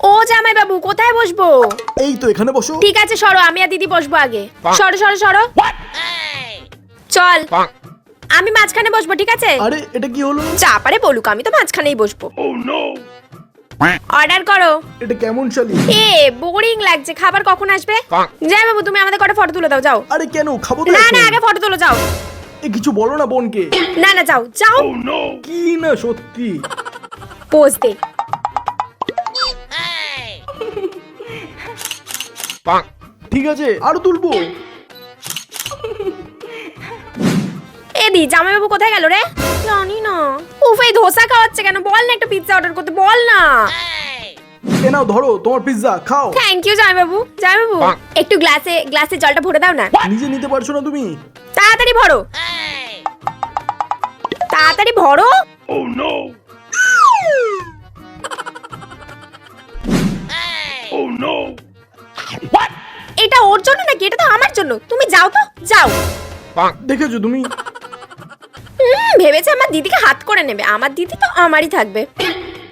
ও জামাই বাবু কোথায় বসবো? এই তো এখানে বসো। ঠিক আছে সরো আমি আর দিদি বসবো আগে। সরো সরো সরো। চল। আমি মাঝখানে বসবো ঠিক আছে? আরে এটা কি হলো? যা পারে বলুক আমি তো মাঝখানেই বসবো। অর্ডার করো। এটা কেমন শালি? এ বোরিং লাগছে খাবার কখন আসবে? যাই বাবু তুমি আমাদের কটা ফটো তুলে দাও যাও। আরে কেন খাব তো না এখন। না আগে ফটো তুলো যাও। এ কিছু বলো না বোনকে। না না যাও যাও। কি না সত্যি? পোজ দে। ঠিক আছে আরও তুলবো। এ দি জামাই বাবু কোথায় গেল রে? জানি না। উফ এই ধোসা খাওয়াচ্ছে কেন? বল না একটা পিৎজা অর্ডার করতে বল না। এ নাও ধরো তোমার পিৎজা খাও। থ্যাংক ইউ জামাই বাবু জামাই বাবু একটু গ্লাসে গ্লাসে জলটা ভরে দাও না। নিজে নিতে পারছ না তুমি? তাড়াতাড়ি ভরো। তাড়াতাড়ি ভরো। এটা ওর জন্য নাকি? এটা তো আমার জন্য। তুমি যাও তো যাও। দেখেছ তুমি? হুম, ভেবেছে আমার দিদিকে হাত করে নেবে। আমার দিদি তো আমারই থাকবে।